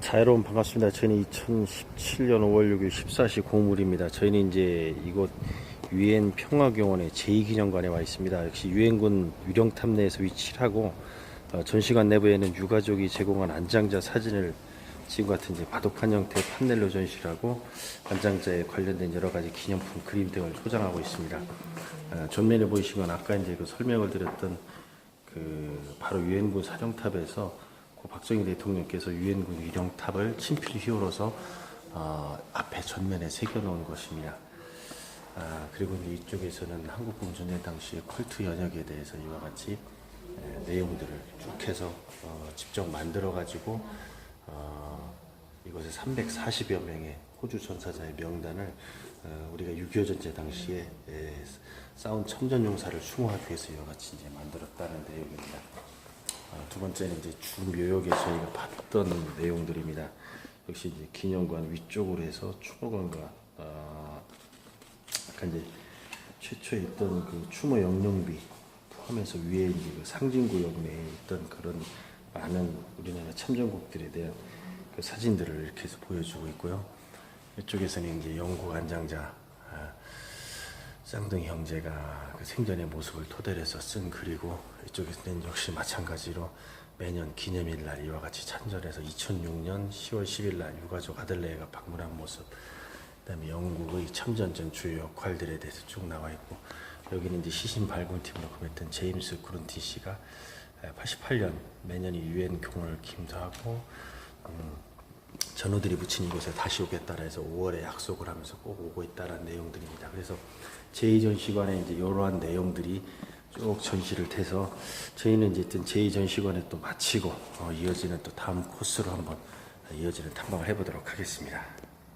자, 여러분 반갑습니다. 저희는 2017년 5월 6일 14시 고물입니다. 저희는 이제 이곳 유엔 평화경원의 제2기념관에 와 있습니다. 역시 유엔군 유령탑 내에서 위치를 하고 어, 전시관 내부에는 유가족이 제공한 안장자 사진을 지금 같은 이제 바둑판 형태 판넬로 전시를 하고 안장자에 관련된 여러 가지 기념품 그림 등을 소장하고 있습니다. 어, 전면에 보이신 건 아까 이제 그 설명을 드렸던 그 바로 유엔군 사령탑에서 고 박정희 대통령께서 유엔군 위령탑을 친필 휘오러서 어, 앞에 전면에 새겨놓은 것입니다. 아, 그리고 이쪽에서는 한국군 전쟁 당시의 컬트 연역에 대해서 이와 같이 에, 내용들을 쭉 해서 어, 직접 만들어 가지고 어, 이곳에 340여 명의 호주 전사자의 명단을 어, 우리가 6.25 전쟁 당시에 에, 싸운 참전용사를 수모하기 위해서 이와 같이 이제 만들었다는 내용입니다. 어, 두 번째는 이제 주묘역에 저희가 봤던 내용들입니다. 역시 이제 기념관 위쪽으로 해서 추모관과 어, 아까 이제 최초에 있던 그 추모 영령비 포함해서 위에 이제 그 상징구역 내에 있던 그런 많은 우리나라 참전국들에 대한 그 사진들을 이렇게 해서 보여주고 있고요. 이쪽에서는 이제 영국 안장자 아, 쌍둥이 형제가 그 생전의 모습을 토대로 해서 쓴 글이고 이쪽에서는 역시 마찬가지로 매년 기념일 날 이와 같이 찬절해서 2006년 10월 10일 날 유가족 아들레가 방문한 모습 그다음에 영국의 참전전 주요 역할들에 대해서 쭉 나와 있고 여기는 이제 시신 발굴팀으로 금했던 제임스 그룬티 씨가 88년 매년 이 유엔 경을 기임도하고 음, 전우들이 붙인 이곳에 다시 오겠다라 해서 5월에 약속을 하면서 꼭 오고 있다라는 내용들입니다. 그래서 제2전시관에 이제 이러한 내용들이 쭉 전시를 돼서 저희는 이제 일단 제2전시관에 또 마치고 어, 이어지는 또 다음 코스로 한번 이어지는 탐방을 해보도록 하겠습니다.